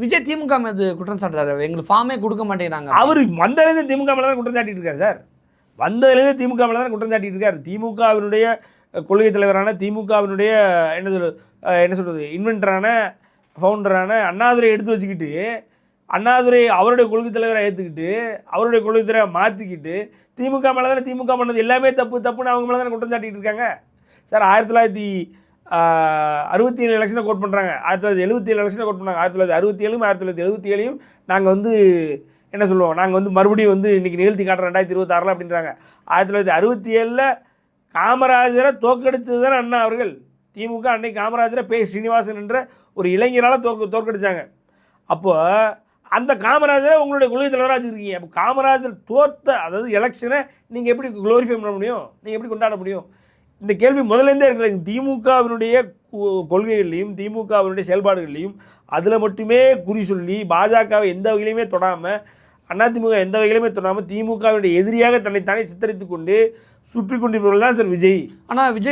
விஜய் திமுக மீது குற்றம் சாட்டுறாரு. எங்களுக்கு ஃபார்மே கொடுக்க மாட்டேங்கிறாங்க. அவர் வந்ததுலேருந்து திமுக மேலே தான் குற்றம் சாட்டிட்டு இருக்காரு சார். வந்ததுலேருந்து திமுக மேலே தான் குற்றம் சாட்டிட்டு இருக்காரு திமுகவினுடைய கொள்கை தலைவரான திமுகவினுடைய என்ன சொல்றது என்ன சொல்கிறது இன்வென்டரான ஃபவுண்டரான அண்ணாதுரை எடுத்து வச்சுக்கிட்டு அண்ணாதுரை அவருடைய கொள்கை தலைவரை ஏற்றுக்கிட்டு அவருடைய கொள்கை தலைவரை மாற்றிக்கிட்டு திமுக மேலே தானே திமுக பண்ணது எல்லாமே தப்பு தப்புன்னு அவங்க மேலே தானே குற்றம் சாட்டிகிட்டு இருக்காங்க சார் ஆயிரத்தி தொள்ளாயிரத்தி அறுபத்தி ஏழு எலெக்ஷனை கோட் பண்ணுறாங்க ஆயிரத்தி தொள்ளாயிரத்தி எழுபத்தி ஏழு எலெக்ஷனை கோட் பண்ணாங்க. ஆயிரத்தி தொள்ளாயிரத்தி அறுபத்தி ஏழும் ஆயிரத்தி தொள்ளாயிரத்தி எழுபத்தி ஏழையும் நாங்கள் வந்து என்ன சொல்லுவோம்? நாங்கள் வந்து மறுபடியும் வந்து இன்றைக்கி நிகழ்த்தி காட்டுறோம் ரெண்டாயிரத்தி இருபத்தாறில் அப்படின்றாங்க. ஆயிரத்தி தொள்ளாயிரத்தி அறுபத்தி ஏழில் காமராஜரை தோற்கடித்தது தானே அண்ணா அவர்கள். திமுக அன்னைக்கு காமராஜரை பே ஸ்ரீனிவாசன் என்ற ஒரு இளைஞரால் தோக்க தோற்கடித்தாங்க அப்போது அந்த காமராஜரை உங்களுடைய கொள்கை தலைவராக வச்சுருக்கீங்க. அப்போ காமராஜர் தோற்ற அதாவது எலெக்ஷனை நீங்கள் எப்படி க்ளோரிஃபை பண்ண முடியும்? நீங்கள் எப்படி கொண்டாட முடியும்? இந்த கேள்வி முதலேருந்தே இருக்கிறது திமுகவினுடைய கொள்கைகள்லையும் திமுகவினுடைய செயல்பாடுகள்லையும் அதில் மட்டுமே குறி சொல்லி பாஜகவை எந்த வகையிலையுமே தொடாமல் அதிமுக எந்த வகையிலுமே தொடாமல் திமுகவினுடைய எதிரியாக தன்னைத்தானே சித்தரித்து கொண்டு சுற்றி கொண்டிருப்பவர்கள் தான் சார் விஜய். ஆனால் விஜய்